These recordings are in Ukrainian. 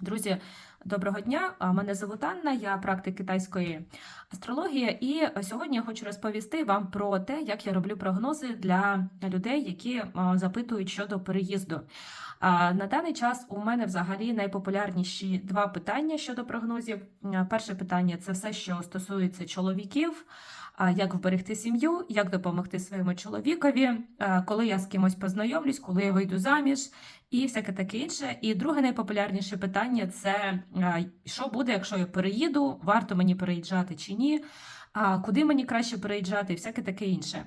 Друзі, доброго дня! Мене звуть Анна, я практик китайської астрології, і сьогодні я хочу розповісти вам про те, як я роблю прогнози для людей, які запитують щодо переїзду. На даний час у мене взагалі найпопулярніші два питання щодо прогнозів. Перше питання це все, що стосується чоловіків. Як вберегти сім'ю, як допомогти своєму чоловікові, коли я з кимось познайомлюсь, коли я вийду заміж, і всяке таке інше. І друге найпопулярніше питання це що буде, якщо я переїду, варто мені переїжджати чи ні, куди мені краще переїжджати, і всяке таке інше.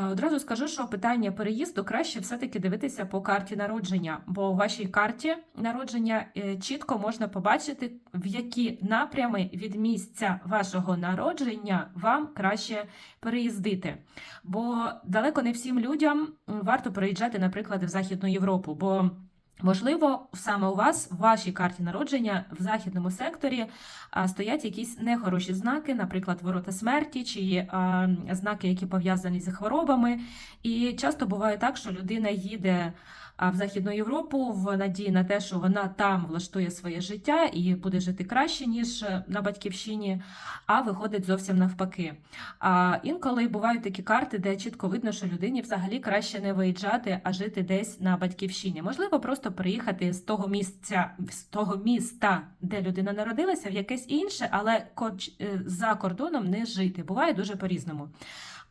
А, Одразу скажу, що питання переїзду краще все-таки дивитися по карті народження, бо у вашій карті народження е, чітко можна побачити, в які напрями від місця вашого народження вам краще переїздити. Бо далеко не всім людям варто переїжджати, наприклад, в Західну Європу. Бо Можливо, саме у вас в вашій карті народження в західному секторі стоять якісь нехороші знаки, наприклад, ворота смерті чи знаки, які пов'язані з хворобами. І часто буває так, що людина їде в Західну Європу в надії на те, що вона там влаштує своє життя і буде жити краще, ніж е, на батьківщині, а виходить зовсім навпаки. А інколи бувають такі карти, де чітко видно, що людині взагалі краще не виїжджати, а жити десь на батьківщині. Можливо, просто приїхати з того місця, з того міста, де людина народилася, в якесь інше, але е, за кордоном не жити. Буває дуже по-різному.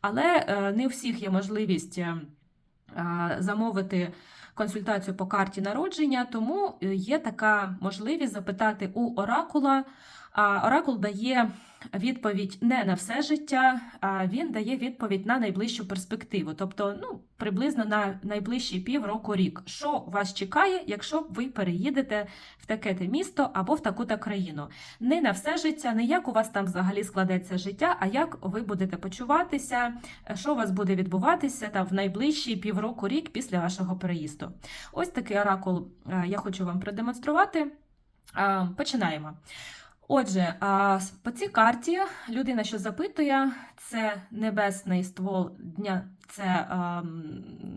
Але е, не у всіх є можливість е, замовити консультацію по карті народження, тому є така можливість запитати у оракула. А Оракул дає відповідь не на все життя, а він дає відповідь на найближчу перспективу, тобто ну, приблизно на найближчі півроку рік. Що вас чекає, якщо ви переїдете в таке-те місто або в таку-то країну? Не на все життя, не як у вас там взагалі складеться життя, а як ви будете почуватися, що у вас буде відбуватися там в найближчі півроку рік після вашого переїзду. Ось такий оракул е, я хочу вам продемонструвати. Е, Починаємо. Отже, по цій карті людина, що запитує, це небесний ствол дня, це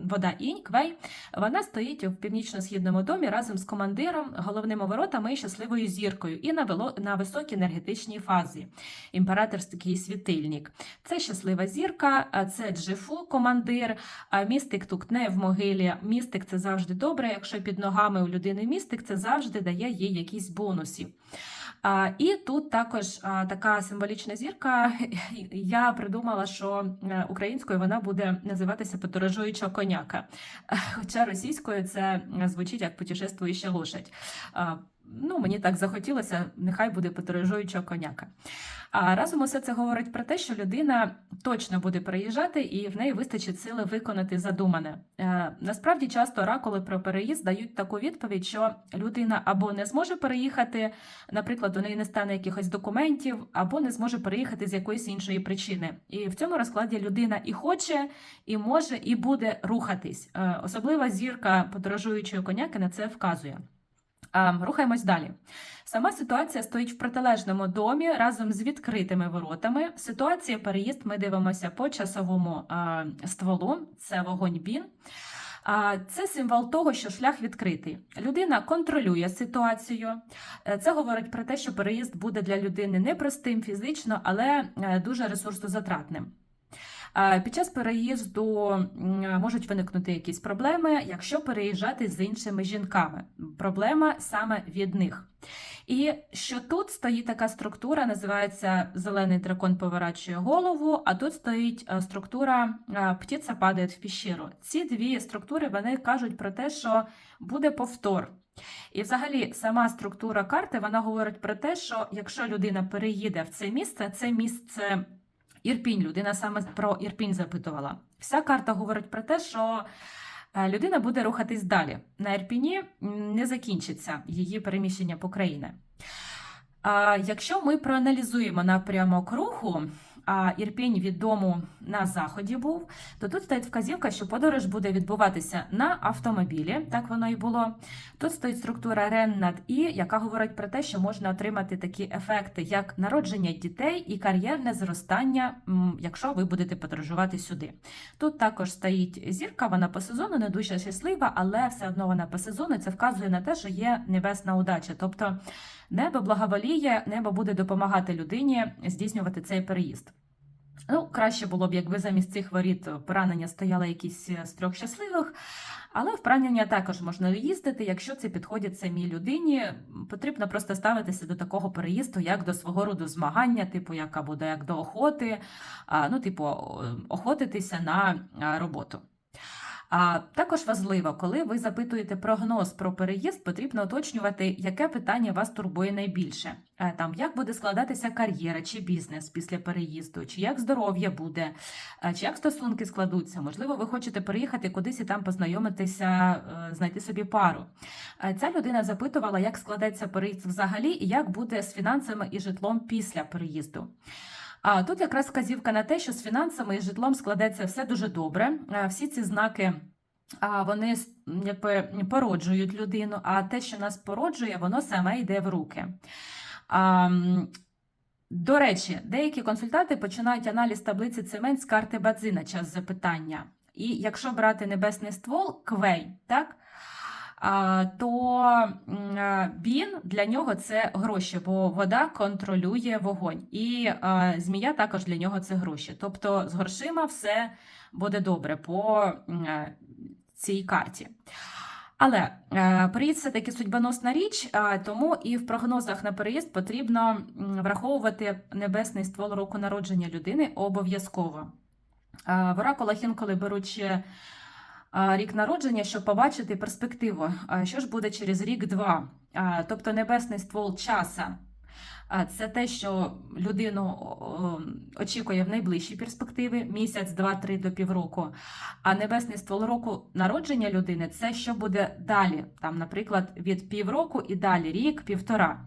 вода інь, квей. Вона стоїть в північно-східному домі разом з командиром, головними воротами і щасливою зіркою, і на, вело, на високій енергетичній фазі. Імператорський світильник. Це щаслива зірка, це Джифу, командир. Містик тут не в могилі. Містик це завжди добре. Якщо під ногами у людини містик, це завжди дає їй якісь бонуси. І тут також така символічна зірка. Я придумала, що е, українською вона буде називатися подорожуюча коняка. Хоча російською це е, звучить як путешествуюча лошадь. Ну, мені так захотілося, нехай буде подорожуюча коняка. А разом усе це говорить про те, що людина точно буде переїжджати і в неї вистачить сили виконати задумане. Е, насправді часто оракули про переїзд дають таку відповідь, що людина або не зможе переїхати, наприклад, у неї не стане якихось документів, або не зможе переїхати з якоїсь іншої причини. І в цьому розкладі людина і хоче, і може, і буде рухатись. Е, Особлива зірка подорожуючої коняки на це вказує. Рухаємось далі. Сама ситуація стоїть в протилежному домі разом з відкритими воротами. Ситуація переїзд ми дивимося по часовому стволу, це вогонь бін. Це символ того, що шлях відкритий. Людина контролює ситуацію. Е, Це говорить про те, що переїзд буде для людини непростим фізично, але е, дуже ресурсозатратним. Під час переїзду можуть виникнути якісь проблеми, якщо переїжджати з іншими жінками. Проблема саме від них. І що тут стоїть така структура, називається зелений дракон поворачує голову, а тут стоїть е, структура е, птиця падає в піщеру. Ці дві структури вони кажуть про те, що буде повтор. І взагалі сама структура карти вона говорить про те, що якщо людина переїде в це місце, це місце Ірпінь. Людина саме про Ірпінь запитувала. Вся карта говорить про те, що е, людина буде рухатись далі. На Ірпіні не закінчиться її переміщення по країні. Якщо ми проаналізуємо напрямок руху, Ірпінь від на заході був, то тут стоїть вказівка, що подорож буде відбуватися на автомобілі. Так воно і було. Тут стоїть структура РЕН над І, яка говорить про те, що можна отримати такі ефекти, як народження дітей і кар'єрне зростання, якщо ви будете подорожувати сюди. Тут також стоїть зірка, вона по сезону не дуже щаслива, але все одно вона по сезону. Це вказує на те, що є небесна удача. Тобто небо благоволіє, небо буде допомагати людині здійснювати цей переїзд. Ну, краще було б, якби замість цих воріт поранення стояли якісь з трьох щасливих, але в поранення також можна їздити, якщо це підходить самій людині. Потрібно просто ставитися до такого переїзду, як до свого роду змагання, типу, яка буде як до охоти, ну, типу, охотитися на роботу. А також важливо, коли ви запитуєте прогноз про переїзд, потрібно уточнювати, яке питання вас турбує найбільше. Е, Там як буде складатися кар'єра чи бізнес після переїзду, чи як здоров'я буде, е, чи як стосунки складуться. Можливо, ви хочете переїхати кудись і там познайомитися, е, знайти собі пару. Ця людина запитувала, як складеться переїзд взагалі, і як буде з фінансами і житлом після переїзду. А тут якраз вказівка на те, що з фінансами і житлом складеться все дуже добре. Всі ці знаки. Вони якби породжують людину, а те, що нас породжує, воно саме йде в руки. А, до речі, деякі консультанти починають аналіз таблиці цемент з карти Бадзи на час запитання. І якщо брати небесний ствол, квей, так? То він для нього це гроші, бо вода контролює вогонь. І змія також для нього це гроші. Тобто з грошима все буде добре по цій карті. Але е, переїзд все таки судьбоносна річ, тому і в прогнозах на переїзд потрібно враховувати небесний ствол року народження людини обов'язково. В оракулах інколи беручи рік народження, щоб побачити перспективу, що ж буде через рік-два. Тобто небесний ствол часа. Це те, що людину очікує в найближчій перспективі місяць, два, три до півроку. А небесний ствол року народження людини це що буде далі. Там, наприклад, від півроку і далі рік, півтора.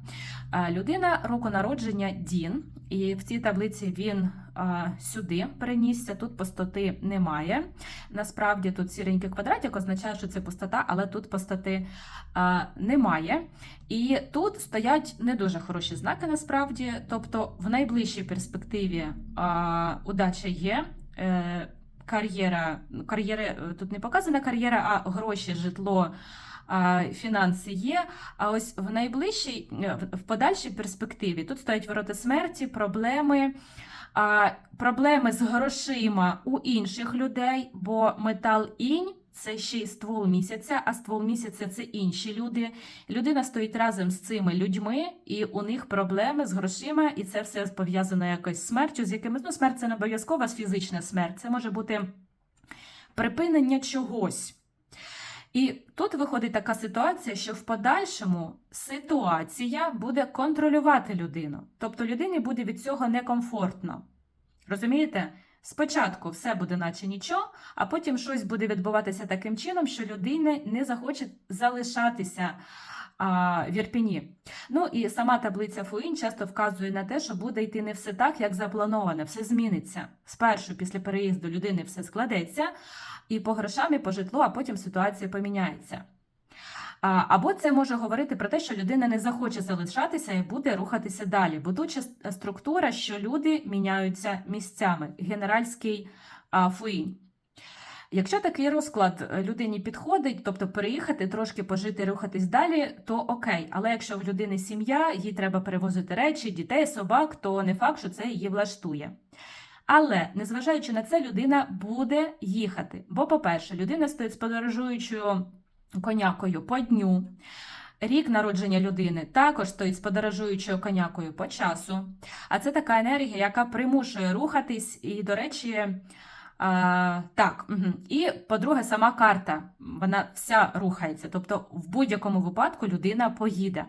Людина року народження Дін, і в цій таблиці він а, сюди перенісся. Тут пустоти немає. Насправді тут сіренький квадратик означає, що це пустота, але тут пустоти а, немає. І тут стоять не дуже хороші знаки насправді. Тобто, в найближчій перспективі а, удача є. Е, кар'єра, ну, е, тут не показана кар'єра, а гроші, житло. Фінанси є, а ось в найближчій, е, в- подальшій перспективі тут стоять ворота смерті, проблеми, проблеми з грошима у інших людей, бо метал інь це ще й ствол місяця, а ствол місяця це інші люди. Людина стоїть разом з цими людьми, і у них проблеми з грошима, і це все пов'язано якось з смертю, з якимось. Ну, смерть це не обов'язкова фізична смерть, це може бути припинення чогось. І тут виходить така ситуація, що в подальшому ситуація буде контролювати людину. Тобто людині буде від цього некомфортно. Розумієте? Спочатку все буде наче нічого, а потім щось буде відбуватися таким чином, що людина не захоче залишатися в Ірпіні. Ну і сама таблиця Фуїн часто вказує на те, що буде йти не все так, як заплановане, все зміниться. Спершу, після переїзду людини все складеться, і по грошам, і по житлу, а потім ситуація поміняється. Або це може говорити про те, що людина не захоче залишатися і буде рухатися далі. Будуча структура, що люди міняються місцями. Генеральський а, фуїнь. Якщо такий розклад е, людині підходить, тобто переїхати, трошки пожити, рухатись далі, то окей. Але якщо в людини сім'я, їй треба перевозити речі, дітей, собак, то не факт, що це її влаштує. Але незважаючи на це, людина буде їхати. Бо, по-перше, людина стоїть з подорожуючою конякою по дню. Рік народження людини також стоїть з подорожуючою конякою по часу. А це така енергія, яка примушує рухатись, і, до речі, а, так. Угу. І, по-друге, сама карта, вона вся рухається. Тобто, в будь-якому випадку людина поїде.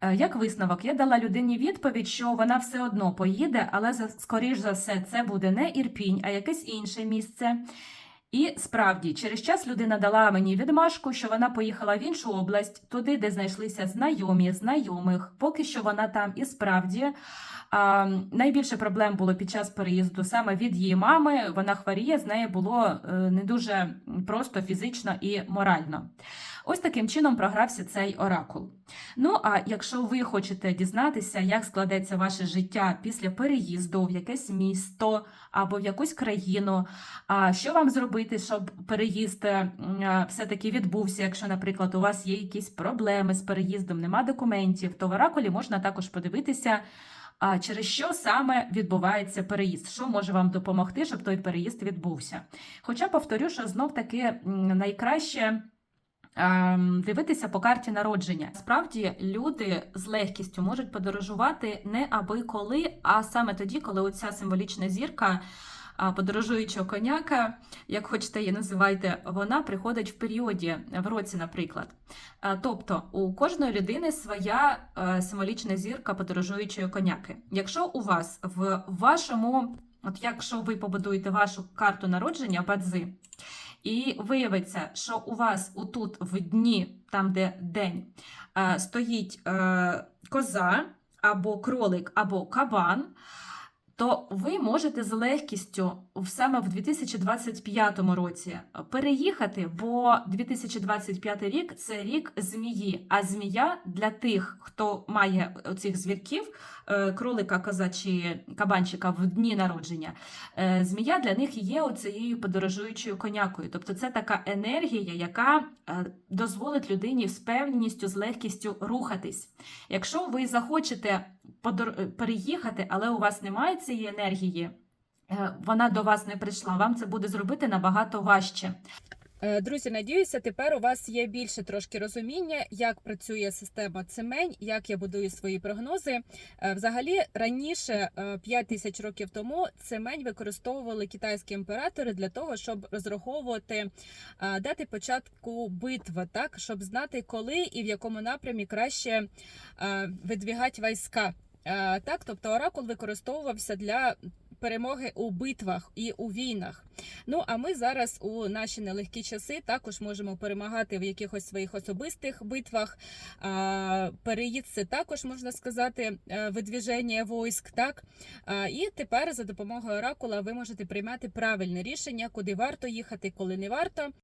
Е, Як висновок, я дала людині відповідь, що вона все одно поїде, але скоріш за все це буде не Ірпінь, а якесь інше місце. І справді, через час людина дала мені відмашку, що вона поїхала в іншу область, туди, де знайшлися знайомі, знайомих. Поки що вона там і справді. А, найбільше проблем було під час переїзду саме від її мами. Вона хворіє, з нею було е, не дуже просто фізично і морально. Ось таким чином програвся цей оракул. Ну а якщо ви хочете дізнатися, як складеться ваше життя після переїзду в якесь місто або в якусь країну, що вам зробити, щоб переїзд е, все-таки відбувся, якщо, наприклад, у вас є якісь проблеми з переїздом, нема документів, то в оракулі можна також подивитися. А через що саме відбувається переїзд? Що може вам допомогти, щоб той переїзд відбувся? Хоча повторю, що знов таки найкраще дивитися по карті народження. Справді люди з легкістю можуть подорожувати не аби коли, а саме тоді, коли оця символічна зірка. а, Подорожуючого коняка, як хочете її називайте, вона приходить в періоді в році, наприклад. Тобто у кожної людини своя е, символічна зірка подорожуючої коняки. Якщо у вас в вашому, от якщо ви побудуєте вашу карту народження бадзи, і виявиться, що у вас отут в дні, там де день, е, стоїть е, коза або кролик, або кабан, то ви можете з легкістю саме в 2025 році переїхати, бо 2025 рік це рік змії. А змія для тих, хто має оцих звірків, е, кролика, коза чи кабанчика в дні народження, е, змія для них є оцією подорожуючою конякою. Тобто це така енергія, яка е, дозволить людині з певністю, з легкістю рухатись. Якщо ви захочете переїхати, але у вас немає цієї енергії, е, вона до вас не прийшла, вам це буде зробити набагато важче. Е, Друзі, надіюся, тепер у вас є більше трошки розуміння, як працює система цемень, як я будую свої прогнози. Е, Взагалі, раніше, 5 тисяч років тому, цемень використовували китайські імператори для того, щоб розраховувати е, дати початку битви, так щоб знати, коли і в якому напрямі краще е, видвігати війська. Е, Так, тобто оракул використовувався для перемоги у битвах і у війнах. Ну а ми зараз у наші нелегкі часи також можемо перемагати в якихось своїх особистих битвах. Переїзд це також можна сказати е, видвіження войск. Так і тепер за допомогою оракула ви можете приймати правильне рішення, куди варто їхати, коли не варто.